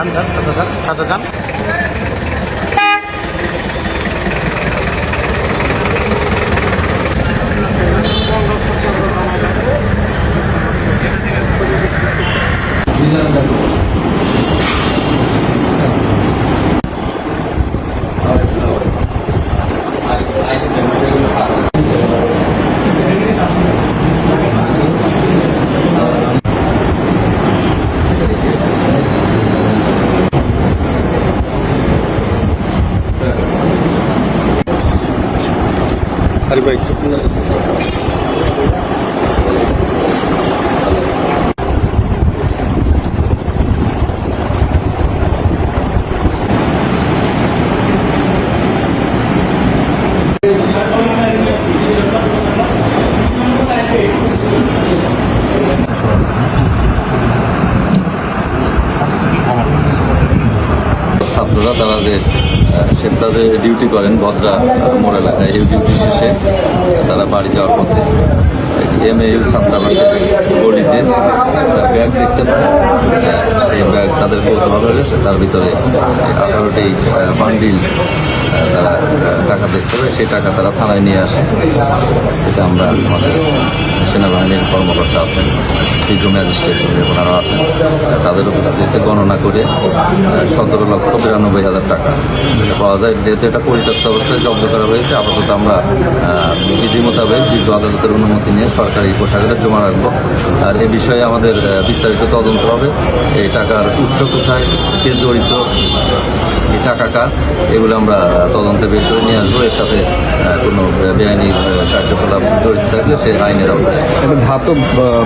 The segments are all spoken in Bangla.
যান যান সাদা যান সাদা যান। আরে ভাই ছাত্ররা তারা যে আহ, স্বেচ্ছা ডিউটি করেন ভদ্রা মোড় এলাকায় এই ডিউটি শেষে তারা বাড়ি যাওয়ার পথে। এম এ ইউ ছাত্রাবাসের গলিতে একটা ব্যাগ দেখতে পায়। সেই ব্যাগ তাদের কৌতূহল হলে সে তার ভিতরে আঠারোটি বান্ডিল তারা টাকা দেখতে পায়। সেই টাকা তারা থানায় নিয়ে আসে। এটা আমরা আমাদের সেনাবাহিনীর কর্মকর্তা আছেন বিজ্ঞ ম্যাজিস্ট্রেট ওনারা আছেন। তাদের উপস্থিতিতে গণনা করে সতেরো লক্ষ বিরানব্বই হাজার টাকা পাওয়া যায়। যেহেতু এটা পরিত্যক্ত অবস্থায় জব্দ করা হয়েছে, আপাতত আমরা বিধি মোতাবেক বিজ্ঞ আদালতের অনুমতি নিয়ে সরকারি কোষাগারে জমা রাখব। আর এ বিষয়ে আমাদের বিস্তারিত তদন্ত হবে। এই টাকার উৎস কোথায়, কে জড়িত এই টাকা কার, এগুলো আমরা তদন্তে বের করে নিয়ে আসব। এর সাথে কোনো বেআইনি কার্যকলাপ জড়িত থাকলে সে আইনের আওতায় একটা ধাতব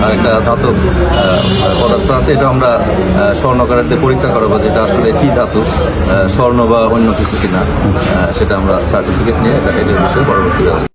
একটা ধাতব পদার্থ আছে এটা আমরা আহ, স্বর্ণকারের পরীক্ষা করাবো যেটা আসলে কি ধাতু স্বর্ণ বা অন্য কিছু কিনা সেটা আমরা সার্টিফিকেট নিয়ে এটা এটার বিষয়ে পরবর্তী